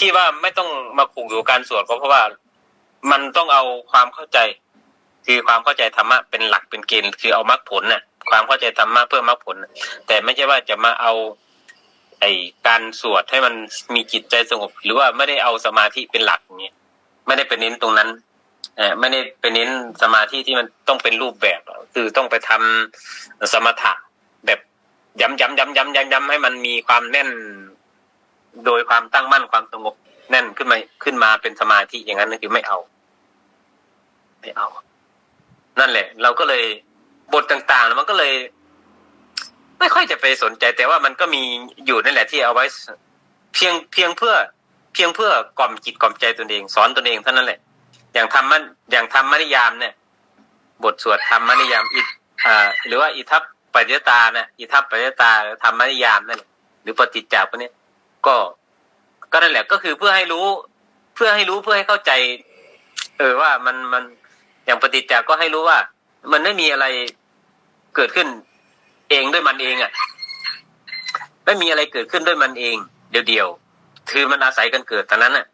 ที่ว่าไม่ต้องมาผูกอยู่การสวดก็เพราะว่ามันต้องเอาความเข้าใจ คือความเข้าใจธรรมะเป็นหลักเป็นเกณฑ์คือเอามรรคผลน่ะ ความเข้าใจธรรมะเพื่อมรรคผลนะแต่ไม่ใช่ว่าจะมาเอา ไอการสวดให้มันมีจิตใจสงบ หรือว่าไม่ได้เอาสมาธิเป็นหลักอย่างเงี้ยไม่ได้ไปเน้นตรงนั้นเออไม่ได้ไปเน้นสมาธิที่มันต้องเป็นรูปแบบ คือต้องไปทำสมถะแบบย้ำย้ำย้ำย้ำย้ำย้ำให้มันมีความแน่น โดยความตั้งมั่นความสงบแน่นขึ้นมาขึ้นมาเป็นสมาธิอย่างนั้นนั่นคือไม่เอา ไม่เอา นั่นแหละ เราก็เลยบทต่างๆ มันก็เลย ไม่ค่อยจะไปสนใจ แต่ว่ามันก็มีอยู่นั่นแหละที่เอาไว้ เพียงเพียงเพื่อ เพียงเพื่อกล่อมจิตกล่อมใจตนเอง สอนตนเองเท่านั้นแหละ อย่างธรรมะอย่างธรรมนิยามเนี่ย บทสวดธรรมนิยามอิอ่าหรือว่าอิทัปปัจจตาเนี่ยอิทัปปัจจตาหรือธรรมนิยามนั่นหรือปฏิจจาพวกเนี้ย ก็ก็นั่นแหละก็คือเพื่อให้รู้ เพื่อให้รู้เพื่อให้เข้าใจ เออว่ามันมันอย่างปฏิจจาก็ให้รู้ว่า มันไม่มีอะไรเกิดขึ้น เองด้วยมันเองอะ ไม่มีอะไรเกิดขึ้นด้วยมันเอง เดียวๆคือมันอาศัยกันเกิดเท่นั้นอะ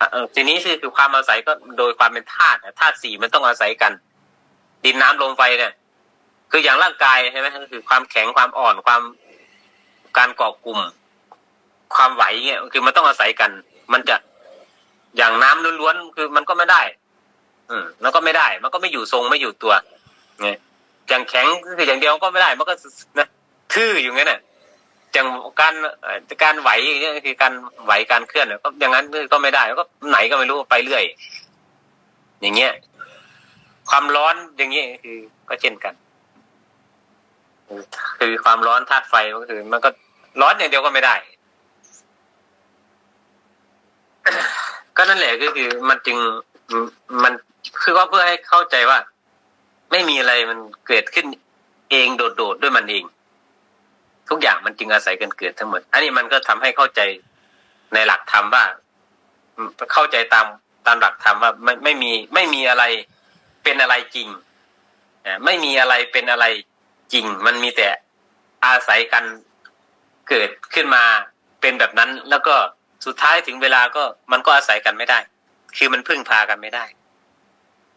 อะทีนี้คือคือความอาศัยก็โดยความเป็นธาตุธาตุสี่มันต้องอาศัยกัน ดินน้ำลมไฟเนี่ย คืออย่างร่างกายใช่ไหมก็คือความแข็งความอ่อนความการเกาะกลุ่ม ความไหวเงี้ยคือมันต้องอาศัยกัน มันจะอย่างน้ำล้วนๆคือมันก็ไม่ได้ อืมแล้วก็ไม่ได้ มันก็ไม่อยู่ทรงไม่อยู่ตัวไงอย่างแข็งคืออย่างเดียวก็ไม่ได้ มันก็นะทื่ออยู่งั้นน่ะอย่างการการไหวอย่างเงี้ยคือการไหวการเคลื่อนก็อย่างนั้นก็ไม่ได้ก็ไหนก็ไม่รู้ไปเรื่อย อย่างเงี้ยความร้อนอย่างเงี้ยคือ ก็เช่นกัน คือความร้อนธาตุไฟก็คือ มันก็ร้อนอย่างเดียวก็ไม่ได้ ก็นั่นแหละก็คือมันจึงมันคือว่าเพื่อให้เข้าใจว่า ไม่มีอะไรมันเกิดขึ้นเองโดดๆด้วยมันเอง ทุกอย่างมันจึงอาศัยกันเกิดทั้งหมด อันนี้มันก็ทำให้เข้าใจในหลักธรรมว่า เข้าใจตามตามหลักธรรมว่าไม่ไม่มีไม่มีอะไรเป็นอะไรจริงไม่มีอะไรเป็นอะไรจริง มันมีแต่อาศัยกันเกิดขึ้นมาเป็นแบบนั้นแล้วก็ สุดท้ายถึงเวลาก็มันก็อาศัยกันไม่ได้ คือมันพึ่งพากันไม่ได้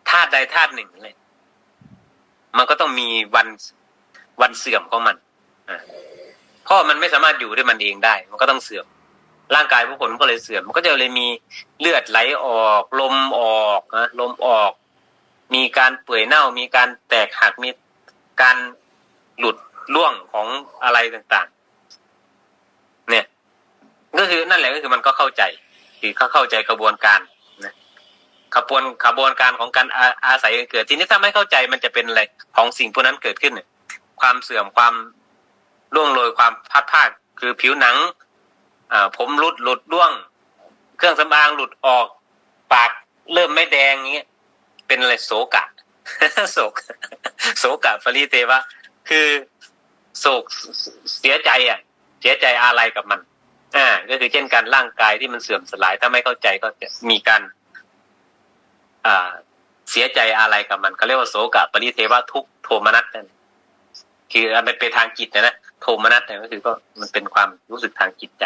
ธาตุใดธาตุหนึ่งเลย มันก็ต้องมีวันวันเสื่อมของมันเพราะมันไม่สามารถอยู่ด้วยมันเองได้ มันก็ต้องเสื่อม ร่างกายผู้คนก็เลยเสื่อม มันก็จะเลยมีเลือดไหลออก ลมออกนะลมออก มีการเปื่อยเน่า มีการแตกหัก มีการหลุดล่วงของอะไรต่าง ๆ เนี่ย นั่นแหละก็คือมันก็เข้าใจคือเขาเข้าใจกระบวนการนะขบวนขบวนการของการอาอาศัยเกิด ทีนี้ถ้าไม่เข้าใจมันจะเป็นอะไรของสิ่งพวกนั้นเกิดขึ้น ความเสื่อมความล่วงโรยความพัดพาดคือผิวหนังอ่าผมหลุดหลุดร่วง เครื่องสำอางหลุดออก ปากเริ่มไม่แดงอย่างเงี้ยเป็นอะไรโศกะโศกโศกะปริเทวะคือโศกเสียใจอะ เสียใจอะไรกับมัน ก็คือเช่นการร่างกายที่มันเสื่อมสลาย ถ้าไม่เข้าใจก็จะมีการอ่าเสียใจอะไรกับมันเขาเรียกว่าโศกะปริเทวะทุกโทมนัสนั่นคืออันเป็นไปทางจิตนะนะโทมนัสเนี่ยก็คือก็มันเป็นความรู้สึกทางจิตใจ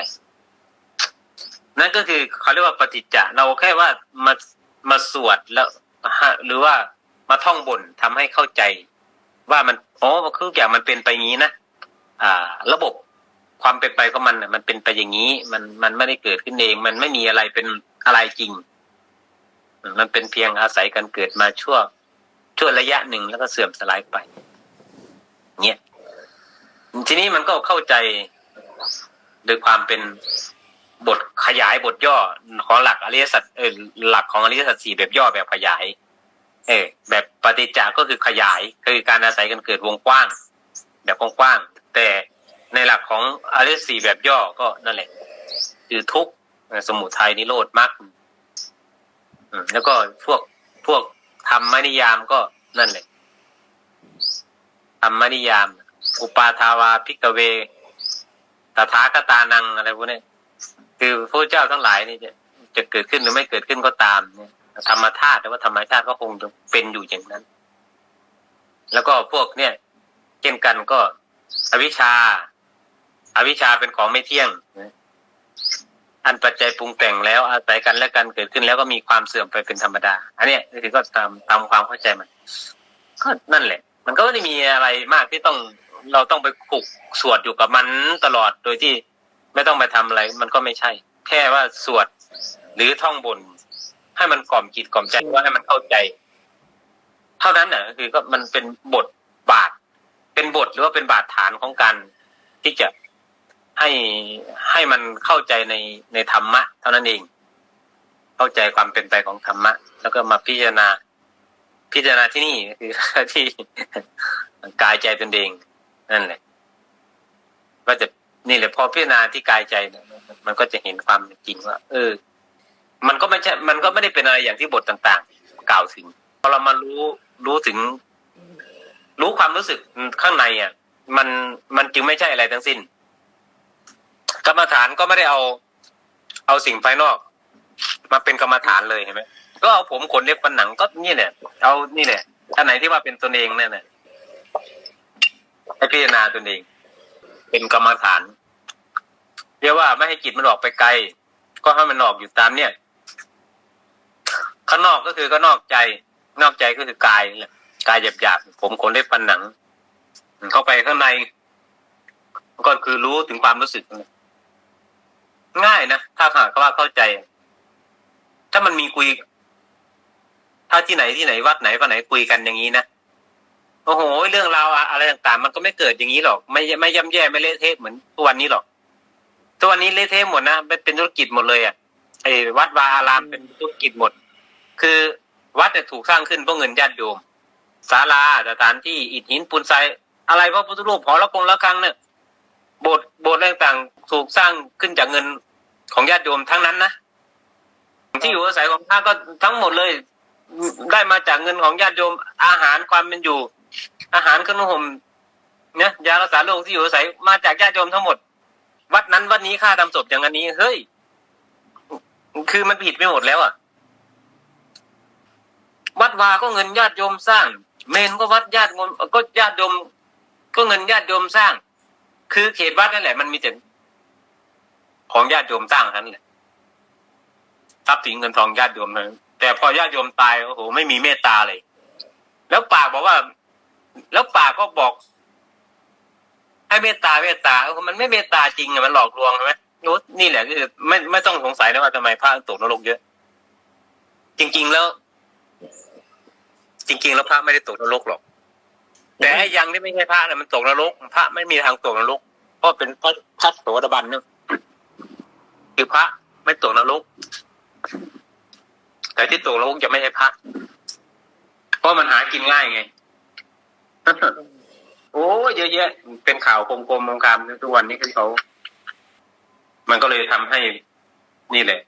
นั่นก็คือเขาเรียกว่าปฏิจจะเราแค่ว่ามามาสวดแล้วหรือว่ามาท่องบนทำให้เข้าใจ ว่ามันอ๋อคืออย่างมันเป็นไปงี้นะอ่า ระบบ ความเป็นไปของมันน่ะ มันเป็นไปอย่างนี้ มันมันไม่ได้เกิดขึ้นเอง มันไม่มีอะไรเป็นอะไรจริง มันเป็นเพียงอาศัยกันเกิดมาชั่วชั่วระยะหนึ่งแล้วก็เสื่อมสลายไปเนี่ยทีนี้มันก็เข้าใจโดยความเป็นบทขยายบทย่อของหลักอริยสัจเออหลักของอริยสัจสี่แบบย่อแบบขยาย เออแบบปฏิจจาก็คือขยายคือการอาศัยกันเกิดวงกว้าง แบบกว้างแต่ ในหลักของอริยสี่แบบย่อก็นั่นแหละ คือทุกข์สมุทัยนิโรธมรรคแล้วก็พวกพวกธรรมนิยามก็นั่นแหละธรรมนิยาม อุปาทาวาพิกเวตถาคตานังอะไรพวกนี้คือพระเจ้าทั้งหลายนี่จะจะเกิดขึ้นหรือไม่เกิดขึ้นก็ตามเนี่ยธรรมธาตุแต่ว่าธรรมชาติก็คงจะเป็นอยู่อย่างนั้น แล้วก็พวกเนี่ยเช่นกันก็อวิชชา อวิชชาเป็นของไม่เที่ยง อันปัจจัยปรุงแต่งแล้วอาศัยกันและกันเกิดขึ้นแล้วก็มีความเสื่อมไปเป็นธรรมดา อันนี้คือก็ตามตามความเข้าใจมัน ก็นั่นแหละ มันก็ไม่ได้มีอะไรมากที่ต้องเราต้องไปขุกสวดอยู่กับมันตลอดโดยที่ไม่ต้องไปทำอะไร มันก็ไม่ใช่ แค่ว่าสวดหรือท่องบน ให้มันกล่อมจิตกล่อมใจว่าให้มันเข้าใจ เท่านั้นน่ะคือก็มันเป็นบทบาท เป็นบทหรือว่าเป็นบาทฐานของการที่จะ ให้ให้มันเข้าใจในในธรรมะ เท่านั้นเอง เข้าใจความเป็นไปของธรรมะ แล้วก็มาพิจารณา พิจารณาที่นี่คือที่กายใจตนเองนั่นแหละก็จะนี่แหละพอพิจารณาที่กายใจมันก็จะเห็นความจริงว่า เออ มันก็ไม่ใช่ มันก็ไม่ได้เป็นอะไรอย่างที่บทต่าง ๆ กล่าวถึงพอเรามารู้รู้ถึง รู้ความรู้สึกข้างในอะ มันมันจึงไม่ใช่อะไรทั้งสิ้น กรรมฐานก็ไม่ได้เอา เอาสิ่งภายนอก มาเป็นกรรมฐานเลยเห็นไหมก็เอาผมขนเล็บฟันหนังก็นี่แหละเอานี่แหละอันไหนที่ว่าเป็นตนเองเนี่ยนะให้พิจารณาตนเอง เป็นกรรมฐานเรียกว่าไม่ให้จิตมันออกไปไกล ก็ให้มันออกอยู่ตามเนี่ย ข้างนอกก็คือก็นอกใจ นอกใจก็คือกายแหละกายหยาบๆผมขนเล็บฟันหนัง เข้าไปข้างใน ก็คือรู้ถึงความรู้สึก ง่ายนะถ้าหากว่าเข้าใจ ถ้ามันมีคุย ถ้าที่ไหนที่ไหนวัดไหนวัดไหนคุยกันอย่างนี้นะโอ้โห เรื่องราวอะไรต่างๆ มันก็ไม่เกิดอย่างนี้หรอก ไม่ไม่ย่ำแย่ไม่เละเทะเหมือนทุกวันนี้หรอกทุกวันนี้เละเทะหมดนะเป็นธุรกิจหมดเลยอะไอ้วัดวาอารามเป็นธุรกิจหมด คือวัดเนี่ยถูกสร้างขึ้นเพราะเงินญาติโยมศาลาสถานที่อิฐหินปูนทรายอะไรพระพุทธรูปหอละกงละครังเนี่ยโบสถ์โบสถ์อะไรต่างๆ ถูกสร้างขึ้นจากเงิน ของญาติโยมทั้งนั้นนะที่อยู่อาศัยของพระก็ทั้งหมดเลย ได้มาจากเงินของญาติโยมอาหารความเป็นอยู่ อาหารขนมห่มเนี่ยยารักษาโรคที่อยู่อาศัยมาจากญาติโยมทั้งหมด วัดนั้นวัดนี้ค่าทำศพอย่างอันนี้เฮ้ยคือมันผิดไปหมดแล้วอะ วัดวาก็เงินญาติโยมสร้าง เมนก็วัดญาติโยมก็ญาติโยมก็เงินญาติโยมสร้าง คือเขตวัดนั่นแหละมันมีแต่ ของญาติโยมสร้างทั้งนั้นแหละทรัพย์สินเงินทองญาติโยมนั้นแต่พอญาติโยมตายโอ้โหไม่มีเมตตาเลย แล้วปากบอกว่า แล้วปากก็บอก ให้เมตตาเมตตาเออมันไม่เมตตาจริงอะมันหลอกลวงใช่ไหมน้ตนี่แหละคือไม่ไม่ต้องสงสัยนะว่าทำไมพระตกนรกเยอะ จริง ๆ แล้ว จริง ๆ แล้วพระไม่ได้ตกนรกหรอก แต่ยังที่ไม่ใช่พระเนี่ยมันตกนรกพระไม่มีทางตกนรกเพราะเป็นพระพัสโสดาบันเนี่ย คือพระไม่ตกนรกแต่ที่ตกนรกจะไม่ใช่พระเพราะมันหากินง่ายไงโอ้เยอะแยะเป็นข่าวกลมๆมงคามทุกวันนี้คือเขา มันก็เลยทำให้นี่แหละ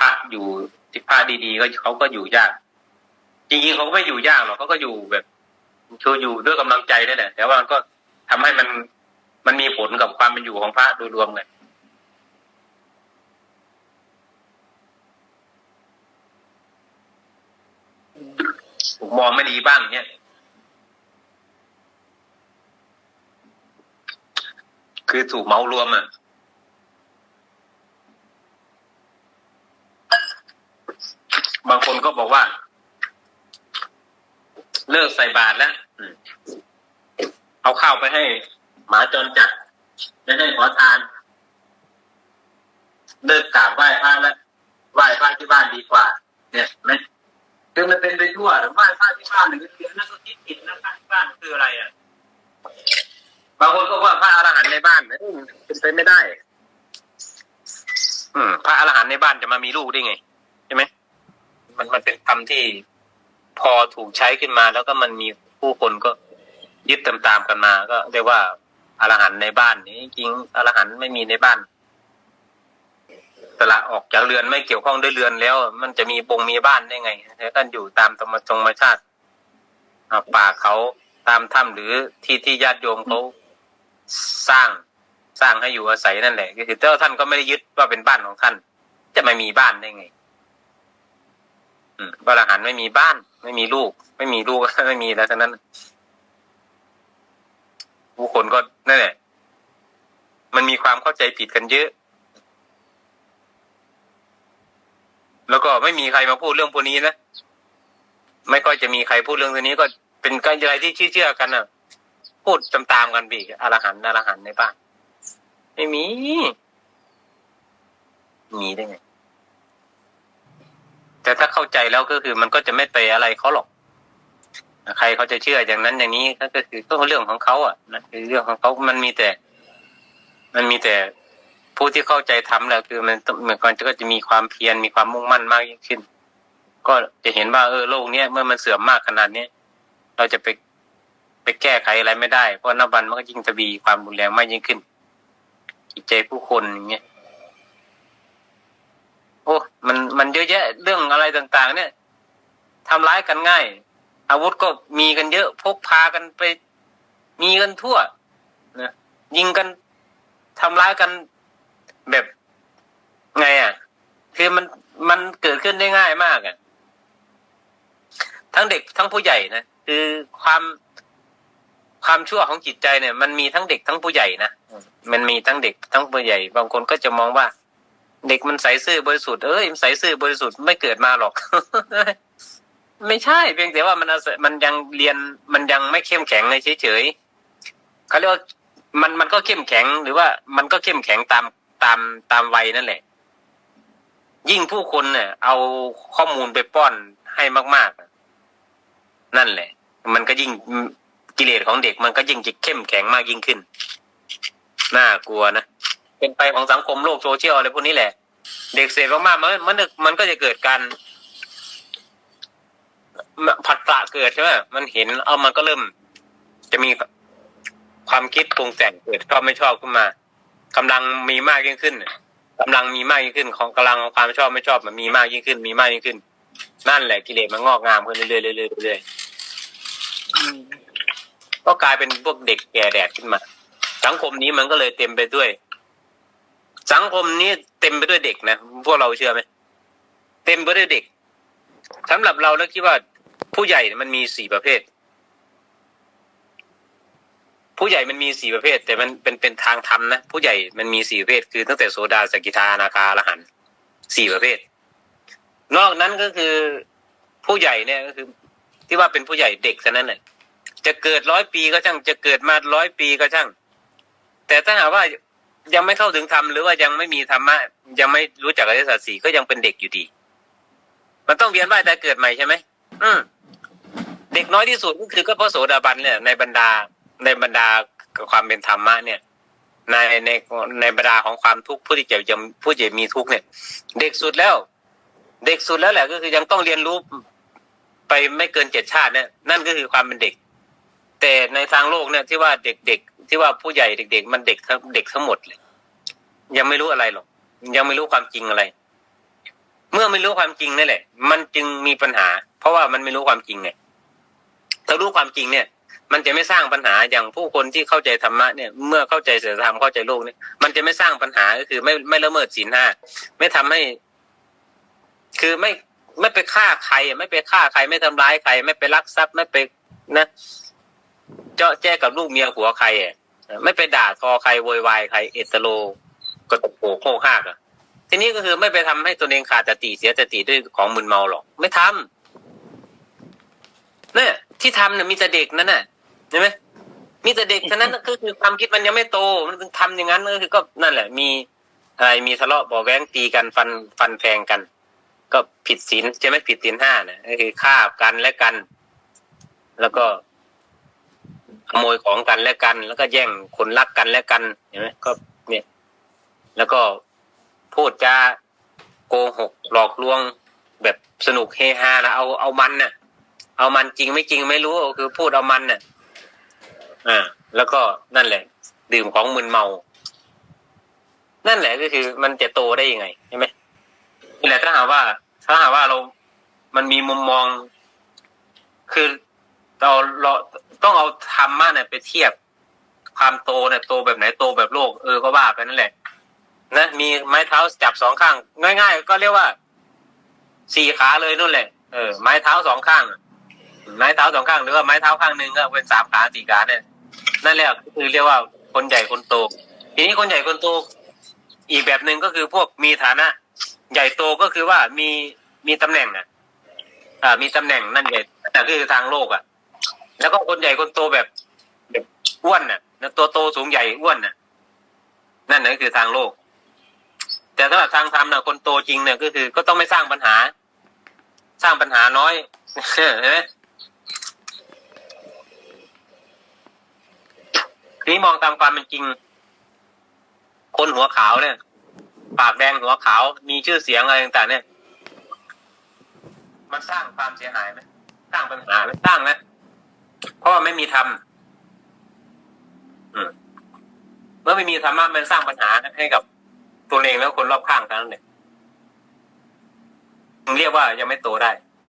พระอยู่ที่พระดีๆก็เขาก็อยู่ยาก จริงๆเขาก็ไม่อยู่ยากหรอกเขาก็อยู่แบบคืออยู่ด้วยกำลังใจนี่แหละแต่ว่ามันก็ทำให้มันมันมีผลกับความเป็นอยู่ของพระโดยรวมเลย ถูกมองไม่ดีบ้างเนี่ยคือถูกเมารวมอะบางคนก็บอกว่า เลิกใส่บาตรแล้วเอาข้าวไปให้ หมาจรจัดไม่ให้ขอทาน เลิกกราบไหว้พระแล้วไหว้พระที่บ้านดีกว่า เนี่ยไม่ คือมันเป็นไปทั่วแต่ไหว้พระที่บ้านหนึ่งเดือนั่นก็คิดผิดนะพระที่บ้านคืออะไรอะบางคนก็ว่าพระอรหันต์ในบ้านเอ้ยเป็นไปไม่ได้ อืมพระอรหันต์ในบ้านจะมามีลูกได้ไงใช่ไหมมันมันเป็นคำที่พอถูกใช้ขึ้นมา แล้วก็มันมีผู้คนก็ยึดตามๆกันมา ก็เรียกว่าอรหันต์ในบ้านนี้จริงอรหันต์ไม่มีในบ้าน ละออกจากเรือนไม่เกี่ยวข้องด้วยเรือนแล้ว มันจะมีบงมีบ้านได้ไงแล้วกันอยู่ตามธรรมชงมชาติป่าเขาตามถ้ำหรือที่ที่ญาติโยมเขาสร้างสร้างให้อยู่อาศัยนั่นแหละก็คือแต่ว่าท่านก็ไม่ได้ยึดว่าเป็นบ้านของท่าน จะไม่มีบ้านได้ไงอืมพระอรหันต์ไม่มีบ้าน ไม่มีลูก ไม่มีลูกไม่มีแล้วทั้งนั้นผู้คนก็นั่นแหละมันมีความเข้าใจผิดกันเยอะ แล้วก็ไม่มีใครมาพูดเรื่องพวกนี้นะไม่ค่อยจะมีใครพูดเรื่องพวนี้ก็เป็นการอะไรที่เชื่อกันนะพูดตามๆกันบีอรหันอรหันในบ้านไม่มีมีได้ไงแต่ถ้าเข้าใจแล้วก็คือมันก็จะไม่ไปอะไรเขาหรอกใครเขาจะเชื่ออย่างนั้นอย่างนี้ก็คือก็เรื่องของเขาอะนั่นคือเรื่องของเขามันมีแต่ มันมีแต่ ผู้ที่เข้าใจทำแหละคือมันต้องมันก็จะมีความเพียรมีความมุ่งมั่นมากยิ่งขึ้น ก็จะเห็นว่าเออโลกเนี้ยเมื่อมันเสื่อมมากขนาดนี้เราจะไปไปแก้ไขอะไรไม่ได้ เพราะนับวันมันก็ยิ่งทวีความรุนแรงมากยิ่งขึ้นจิตใจผู้คนอย่างเงี้ยโอ้มันมันเยอะแยะเรื่องอะไรต่าง ๆ เนี่ยทำร้ายกันง่าย อาวุธก็มีกันเยอะพกพากันไป มีกันทั่วนะยิงกันทำร้ายกัน แบบไงอะ คือมันมันเกิดขึ้นได้ง่ายมากอะ ทั้งเด็กทั้งผู้ใหญ่นะคือความความชั่วของจิตใจเนี่ย มันมีทั้งเด็กทั้งผู้ใหญ่นะมันมีทั้งเด็กทั้งผู้ใหญ่ บางคนก็จะมองว่า เด็กมันใสซื่อบริสุทธิ์เอ้ยมันใสซื่อบริสุทธิ์ไม่เกิดมาหรอก ไม่ใช่ เพียงแต่ว่ามันอาศัยมันยังเรียนมันยังไม่เข้มแข็งเลยเฉยๆเขาเรียกว่ามันมันก็เข้มแข็งหรือว่ามันก็เข้มแข็งตาม ตามตามวัยนั่นแหละ ยิ่งผู้คนเนี่ย เอาข้อมูลไปป้อนให้มาก ๆ นั่นแหละ มันก็ยิ่งกิเลสของเด็กมันก็ยิ่งจะเข้มแข็งมากยิ่งขึ้น น่ากลัวนะ เป็นไปของสังคมโลกโซเชียลอะไรพวกนี้แหละ เด็กเสพมากๆมันมันมันก็จะเกิดการผัดปละเกิดใช่ไหมมันเห็นเอามันก็เริ่ม จะมีความคิดปรุงแต่งเกิดชอบไม่ชอบขึ้นมา กำลังมีมากยิ่งขึ้นกำลังมีมากยิ่งขึ้น ของกำลังความชอบไม่ชอบมันมีมากยิ่งขึ้น มีมากยิ่งขึ้น นั่นแหละกิเลสมันงอกงามขึ้นเรื่อยๆเรื่อยๆเรื่อยๆก็กลายเป็นพวกเด็กแก่แดดขึ้นมา สังคมนี้มันก็เลยเต็มไปด้วย สังคมนี้เต็มไปด้วยเด็กนะพวกเราเชื่อไหมเต็มไปด้วยเด็กสำหรับเราแล้วคิดว่าผู้ใหญ่มันมีสี่ประเภท ผู้ใหญ่มันมีสี่ประเภท แต่มันเป็นเป็นทางธรรมนะผู้ใหญ่มันมีสี่ประเภท คือตั้งแต่โสดาสกิทานาคาอรหันสี่ประเภท นอกนั้นก็คือผู้ใหญ่เนี่ยก็คือ ที่ว่าเป็นผู้ใหญ่เด็กเท่านั้นแหละจะเกิดร้อยปีก็ช่างจะเกิดมาร้อยปีก็ช่าง แต่ถ้าหากว่ายังไม่เข้าถึงธรรมหรือว่ายังไม่มีธรรมะยังไม่รู้จักอริยสัจสี่ก็ยังเป็นเด็กอยู่ดี มันต้องเวียนว่ายแต่เกิดใหม่ใช่ไหมอืมเด็กน้อยที่สุดก็คือก็พระโสดาบันเนี่ยในบรรดา ในบรรดาความเป็นธรรมะเนี่ย ในในในบรรดาของความทุกข์ผู้ที่จะยังผู้ที่มีทุกข์เนี่ย เด็กสุดแล้ว เด็กสุดแล้วแหละก็คือยังต้องเรียนรู้ไปไม่เกินเจ็ดชาติเนี่ยนั่นก็คือความเป็นเด็ก แต่ในทางโลกเนี่ยที่ว่าเด็กๆที่ว่าผู้ใหญ่เด็ก ๆ มันเด็กทั้งเด็กทั้งหมดเลย ยังไม่รู้อะไรหรอก ยังไม่รู้ความจริงอะไร เมื่อไม่รู้ความจริงนั่นแหละ มันจึงมีปัญหา เพราะว่ามันไม่รู้ความจริงไงถ้ารู้ความจริงเนี่ย มันจะไม่สร้างปัญหาอย่างผู้คนที่เข้าใจธรรมะเนี่ยเมื่อเข้าใจศีลธรรมเข้าใจโลกเนี่ยมันจะไม่สร้างปัญหาก็คือไม่ไม่ละเมิดศีลห้าไม่ทำให้ คือไม่ไม่ไปฆ่าใคร ไม่ไปฆ่าใคร ไม่ทำร้ายใคร ไม่ไปลักทรัพย์ไม่ไปนะเจาะแจ้กับลูกเมียผัวใครอะไม่ไปด่าทอใครโวยวายใคร เอตโลกระตกโผโคกหักอะทีนี้ก็คือไม่ไปทำให้ตัวเองขาดสติเสียสติด้วยของมึนเมาหรอก ไม่ทำเนี่ย ที่ทำเนี่ยมีแต่เด็กนั่นน่ะเห็นไหมมีแต่เด็กฉะนั้นก็คือความคิดมันยังไม่โตมันถึงทำอย่างนั้นก็คือก็นั่นแหละ มีอะไรมีทะเลาะบาะแว้งตีกันฟันฟันแทงกัน ก็ผิดศีลใช่ไหมผิดศีลห้าเนี่ยก็คือฆ่ากันและกัน แล้วก็ขโมยของกันและกัน แล้วก็แย่งคนรักกันและกันเห็นไหมก็เนี่ย แล้วก็พูดจาโกหกหลอกลวงแบบสนุกเฮฮานะเอาเอามันน่ะ เอามันจริงไม่จริงไม่รู้คือพูดเอามันน่ะ อ่า แล้วก็นั่นแหละ ดื่มของมึนเมา นั่นแหละก็คือมันจะโตได้ยังไงใช่ไหมนี่แหละถ้าหากว่า ถ้าหากว่าเรา มันมีมุมมอง คือเราเราต้องเอาธรรมะเนี่ยไปเทียบความโตเนี่ยโตแบบไหนโตแบบโลกเออก็ว่าไปนั่นแหละ นะมีไม้เท้าจับสองข้าง ง่าย ๆ ก็เรียกว่าสี่ขาเลยนู่นแหละเออไม้เท้าสองข้าง ไม้เท้าสองข้างหรือว่าไม้เท้าข้างหนึ่งก็เป็นสามขาสี่ขาเนี่ยนั่นแหละคือเรียกว่าคนใหญ่คนโต ทีนี้คนใหญ่คนโต อีกแบบหนึ่งก็คือพวกมีฐานะ ใหญ่โตก็คือว่ามีมีตำแหน่งอะ อ่า มีตำแหน่งนั่นใหญ่แต่คือทางโลกอะ แล้วก็คนใหญ่คนโตแบบแบบอ้วนน่ะตัวโตสูงใหญ่อ้วนน่ะ นั่นน่ะคือทางโลก แต่สำหรับทางธรรมนะคนโตจริงเนี่ยก็คือ ก็ต้องไม่สร้างปัญหา สร้างปัญหาน้อยเห็นไหม ทีนี้มองตามความเป็นจริง คนหัวขาวเนี่ย ปากแดงหัวขาว มีชื่อเสียงอะไรต่างๆเนี่ย มันสร้างความเสียหายไหมสร้างปัญหาไหมสร้างนะเพราะว่าไม่มีธรรมเมื่อไม่มีธรรมะมันสร้างปัญหาให้กับตัวเองแล้วคนรอบข้างเท่านั้นเองเรียกว่ายังไม่โตได้